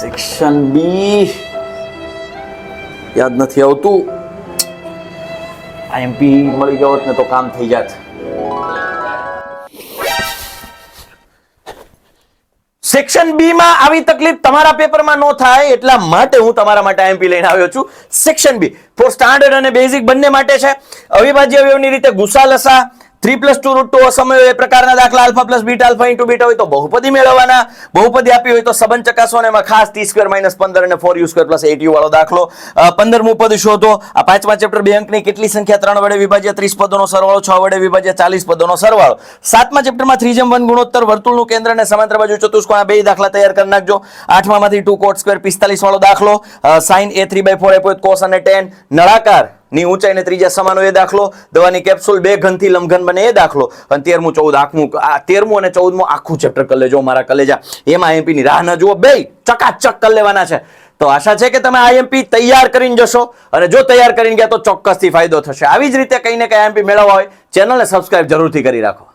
Section B યાદ નથી આવતું. આઈએમપી મળી ગયો ને તો કામ થઈ જાત. સેક્શન બી માં આવી તકલીફ તમારા પેપરમાં ન થાય એટલા માટે હું તમારા માટે આઈએમપી લઈને આવ્યો છું. સેક્શન બી ફોર સ્ટાન્ડર્ડ અને બેઝિક બંને માટે છે. અવિભાજ્ય અવયવની રીતે ગુસા લસા three plus two root two અસમય એ પ્રકારના દાખલા alpha plus beta alpha into beta હોય તો બહુપદી મેળવવાના. બહુપદી આપી હોય તો સંબંધ ચકાસો અને એમાં ખાસ ટી સ્ક્વેર માઇનસ પંદર અને four u square plus eight u વાળો દાખલો. પંદરમું પદ શોધો. આ પાંચમા ચેપ્ટર બે અંકની કેટલી સંખ્યા? ત્રણ વડે વિભાજ્ય, ત્રીસ પદોનો સરવાળો, છ વડે વિભાજ્ય, ચાલીસ પદોનો સરવાળો. સાતમા ચેપ્ટરમાં થ્રી જેમ વન ગુણોત્તર, વર્તુળનું કેન્દ્ર અને સમાંતર બાજુ ચતુષ્કોણ બે દાખલા તૈયાર કરી નાખજો. આઠમામાંથી ટુ કોટ સ્ક્વેર પિસ્તાલીસ વાળો દાખલો. Sine A three by four એપોઇટ cos અને ટેન નળાકાર. ની ઊંચાઈ ને ત્રીજા સમાનો એ દાખલો, દવાની કેપ્સ્યુલ બે ઘનથી લમઘન બને એ દાખલો. અને તેરમું, ચૌદ આખમું આ તેરમું અને ચૌદમું આખું ચેપ્ટર કરી લેજો મારા કલેજા. એમાં આઈએમપી ની રાહ ન જુઓ. બે ચકાચક કરી લેવાના છે. તો આશા છે કે તમે આઈએમપી તૈયાર કરીને જશો. અને જો તૈયાર કરીને ગયા તો ચોક્કસથી ફાયદો થશે. આવી જ રીતે કંઈ ને કંઈ આઈએમપી મેળવવા હોય, ચેનલને સબસ્ક્રાઇબ જરૂરથી કરી રાખો.